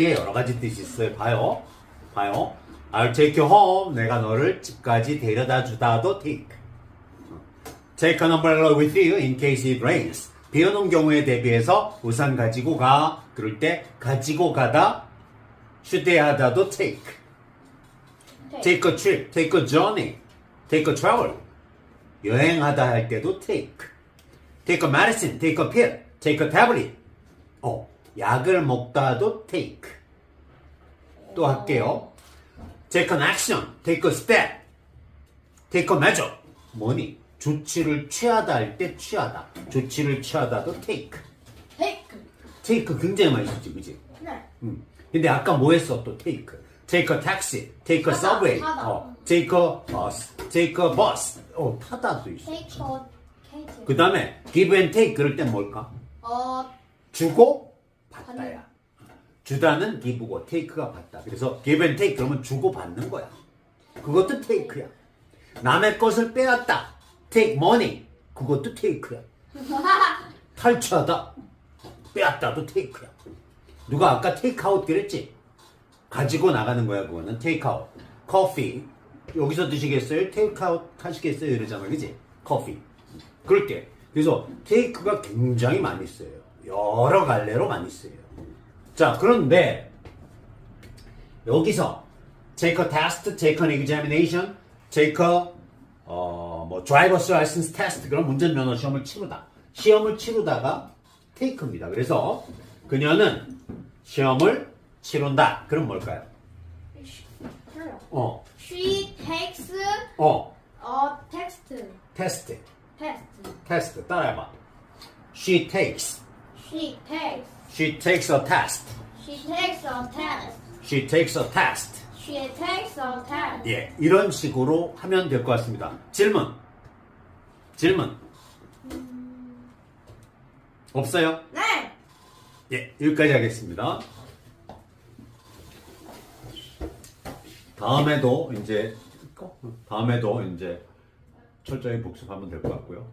예, 여러 가지 뜻이 있어요. 봐요. 봐요. I'll take you home. 내가 너를 집까지 데려다 주다도 take. Take an umbrella with you in case it rains. 비 오는 경우에 대비해서 우산 가지고 가. 그럴 때 가지고 가다 휴대하다도 take. Take a trip, take a journey, take a travel. 여행하다 할 때도 take. Take a medicine, take a pill, take a tablet. 어, 약을 먹다도 take. 또 할게요. Take an action, take a step, take a measure. 뭐니? 조치를 취하다 할 때 취하다. 조치를 취하다도 take. 테이크. take 굉장히 많이 쓰지, 그지? 네. 음. 근데 아까 뭐 했어 또 take take a taxi take a 타다, subway 타다. 어, take a bus take a bus 어 타다도 있어 테이크 케이트. 그 다음에 give and take 그럴 땐 뭘까 어 주고 받다야. 주다는 give고 take가 받다. 그래서 give and take 그러면 주고 받는 거야. 그것도 take야. 남의 것을 빼앗다. take money. 그것도 take야. 탈취하다. 빼앗다도 take야. 누가 아까 테이크아웃 그랬지? 가지고 나가는 거야 그거는. 테이크아웃 커피 여기서 드시겠어요? 테이크아웃 하시겠어요? 이러잖아 그지? 커피 그럴 때 그래서 테이크가 굉장히 많이 써요 여러 갈래로 많이 써요 자 그런데 여기서 take a test, take an examination, take a 어, 뭐 driver's license test 그런 운전면허 시험을 치르다 시험을 치르다가 take입니다. 그래서 그녀는 시험을 치른다. 그럼 뭘까요? 어, She takes 어, a test. 테스트, test. 테스트 따라해봐. She takes, She takes. she takes a test, She takes a test. she takes a test. She takes a test. 예, 이런 식으로 하면 될 것 같습니다. 질문, 질문. 없어요? 네. 예, 여기까지 하겠습니다. 다음에도 이제 다음에도 이제 철저히 복습하면 될 것 같고요.